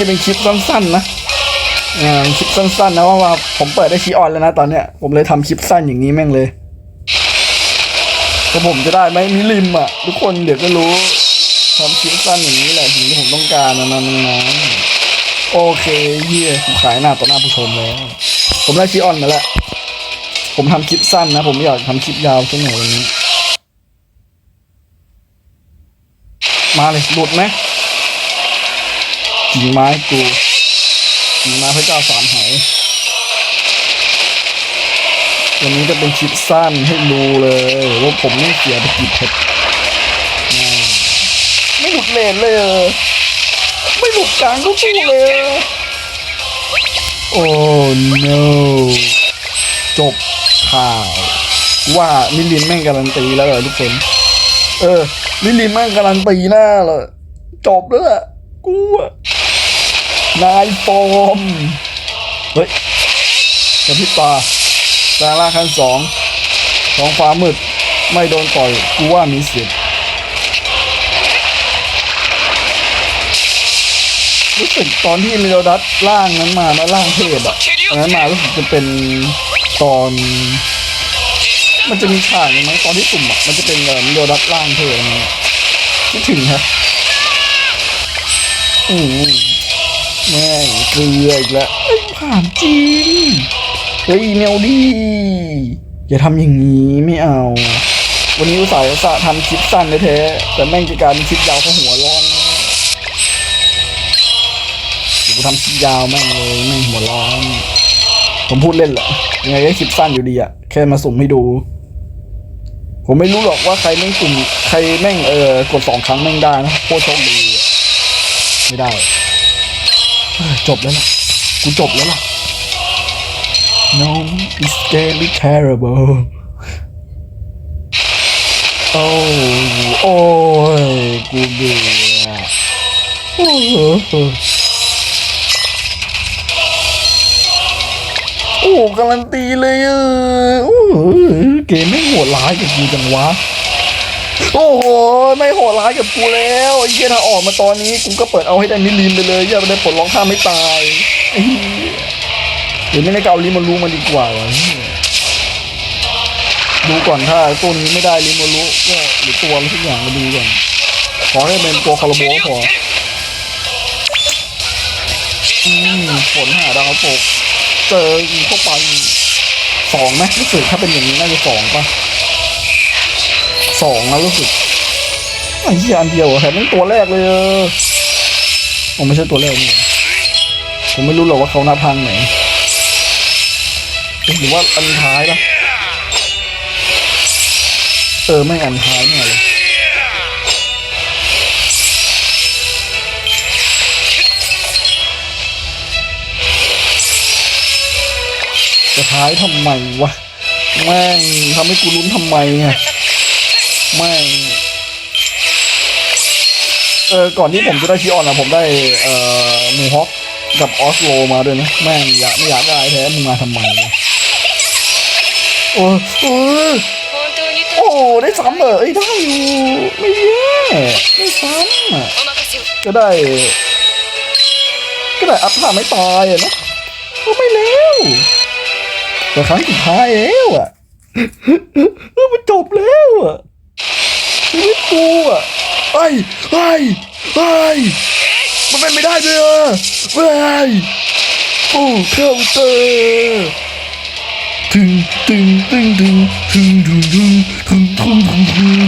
จะเป็นคลิปสั้นๆนะอ่าคลิปสั้นๆนะว่าว่าผมเปิดได้ชีออนแล้วนะตอนเนี้ยผมเลยทำคลิปสั้นอย่างนี้แม่งเลยแต่ผมจะได้ไหมมีริมอะ ทุกคนเดี๋ยวก็รู้ทำคลิปสั้นอย่างนี้แหละสิ่งที่ผมต้องการนะนะนะโอเคเฮียผมขายหน้าต่อหน้าผู้ชมแล้วผมได้ชีออนมาแล้วผมทำคลิปสั้นนะ ผมไม่อยากทำคลิปยาวสักหน่อยวันนี้ มาเลยหลุดไหม กิ่งไม้กูกิ่งไม้พระเจ้าสามหายวันนี้จะเป็นคลิปสั้นให้ดูเลยว่าผมไม่เสียไปกี่เพชรไม่หลุดเลนเลยไม่หลุดกลางก็สู้เลย โอ้ no จบข่าว ว่ามิลินแม่งการันตีแล้วเหรอทุกคน เออมิลินแม่งการันตีหน้าเลยจบแล้วแหละกูอะ นายโฟมเฮ้ยกระพริบตาแปลงร่างขั้นสองท้องฟ้ามืด ไม่โดนต่อยกูว่ามีสิทธิ์รู้สึกตอนที่เรโอดัสร่างนั้นมานะร่างเทพอะอันนั้นมารู้สึกจะเป็นตอน มันจะมีฉากหนึงมั้งตอนที่สุ่มอะมันจะเป็นเเรโอดัสร่างเทพนะคิดถึงฮะอืม แม่งเกลืออีกแล้วเอ้ยผ่านจริงเฮ้ยเมลดี้อย่าทำอย่างนี้ไม่เอา วันนี้อุตส่าห์อุตส่าห์ทำคลิปสั้นเลยแท้ๆแต่แม่งจะกลารเป็นคลิปยาวเพราะหัวร้อนเดี๋ยวกูทำคลิปยาวแม่งเลยแม่งหัวร้อน ผมพูดเล่นแหละยังไงก็คลิปสั้นอยู่ดีอะแค่มาสุ่มให้ดู ผมไม่รู้หรอกว่าใครแม่งกลุ่มใครแม่งเออกดสองครั้งแม่งได้นะโคตรโชคดีอะไม่ได้เอ้ย จบแล้วล่ะ กูจบแล้วล่ะ No it's very terrible โอ้โอ้ยกูเบื่อโอ้โหโอ้การันตีเลยเออเกมไม่โหดร้ายกับกูจังวะ โอ้โห ไม่โหดร้ายกับกูแล้วไอ้เหี้ยถ้าออกมาตอนนี้กูก็เปิดเอาให้ได้มิลลินไปเลยอย่าไปได้ปลดล็อกท่าไม่ตายเดี๋ยวไม่ได้เกาลิมารู้มันดีกว่าวะดูก่อนถ้าตัวนี้ไม่ได้ลิมารู้ก็หรือตัวอะไรทุกอย่างมาดูก่อนขอให้เป็นตัวคาราโบพออืมฝนหาดาวตกเจออีกเข้าไปสองไหมรู้สึกถ้าเป็นอย่างนี้น่าจะสองป่ะสองนะรู้สึก ไอ้เหี้ยอันเดียวเหรอแถมเป็นตัวแรกเลยเออผมไม่ใช่ตัวแรกนี่ผมไม่รู้หรอกว่าเขาหนับทางไหนหรือว่าอันท้ายปะเออไม่อันท้ายเนี่ยเลยจะท้ายทำไมวะแม่งทำให้กูลุ้นทำไมอะไม่ เออก่อนที่ผมจะได้ชิออนนะผมได้เอ่อมูฮอกกับออสโลมาด้วยนะแม่งอยากไม่อยากได้แท้มึงมาทำไมโอ้โหโอ้ได้ซ้ำเหรอไอ้ได้อยู่ ไม่แย่ได้ซ้ำอะก็ได้ ก็ได้อัพผ่าไม่ตายอะนะก็ไม่เร็วแต่ครั้งสุดท้ายแล้วอะมันจบแล้วอะ ไอ้ไอ้ไอ้มันเป็นไม่ได้เลยอะไอ้ยโอ้เครื่องเตอร์ถึงถึงถึงถึงถึงถึงถึงถึงถึงถึงถึง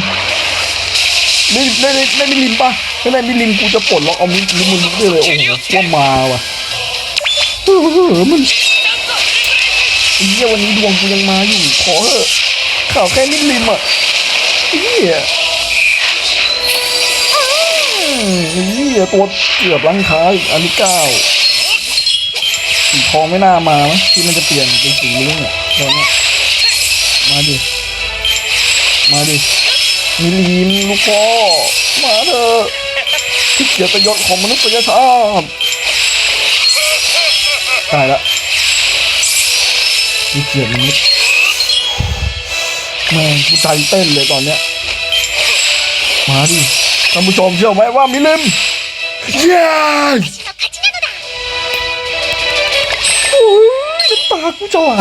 ไม่ไม่ไม่ไม่มิลินปะไม่ไม่มิลินกูจะปลดล็อกเอามิลินมันได้เลยโอ้โหว่ามาว่ะเออมันเหี้ยวันนี้ดวงกูยังมาอยู่ขอเถอะข่าวแค่นิดริมอะไอ้เหี้ย อืมไอ้เหี้ยตัวเกือบลังค้าอีกอันที่เก้าสีทองไม่น่ามามั้ยที่มันจะเปลี่ยนเป็นสีลุ้งอะตอนนี้มาดิ มาดิมิลีนลูกพ่อมาเถอะที่เกียรติยศของมนุษยชาติตายละมีเกียรติมนุษย์แม่งกูใจเต้นเลยตอนเนี้ย มาดิ ท่านผู้ชมเชื่อไหมว่ามิลินเย้โอ้ยน้ำตากูจะไหล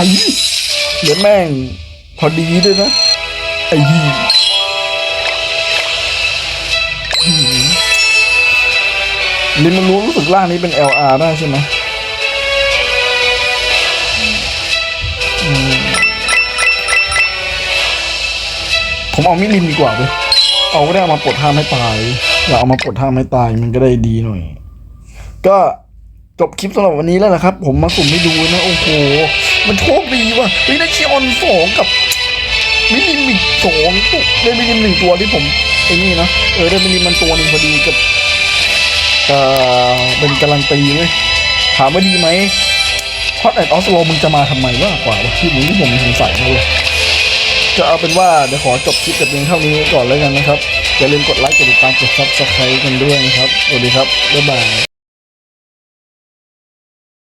เหลือแม่ง พอดีด้วยนะ ไอ้ยี่ลินมันรู้รู้สึกล่างนี้เป็น LR ได้ใช่ไหมผมเอามิลิมดีกว่าเลย เอาก็ได้เอามาปลดท่ามให้ตายอย่าเอามาปลดท่ามให้ตายมันก็ได้ดีหน่อย ก็จบคลิปสำหรับวันนี้แล้วนะครับ ผมมาสุ่มให้ดูนะ โอ้โห มันโชคดีว่ะเฮ้ยได้ชิออนสองกับมิลิมิกสองตัวได้มิลิมิกหนึ่งตัวที่ผมไอ้นี่นะเออได้มิลิมันตัวหนึ่งพอดีกับเออเป็นการันตีเลยถามว่าดีไหมฮอตแอนด์ออสโลมึงจะมาทำไมว่ากว่าวะที่มึงที่ผมสงสัยเลย จะเอาเป็นว่าเดี๋ยวขอจบคลิปแต่เพียงเท่านี้ก่อนแล้วกันนะครับอย่าลืมกดไลค์กดติดตามกดซับสไครต์กันด้วยนะครับสวัสดีครับบ๊ายบาย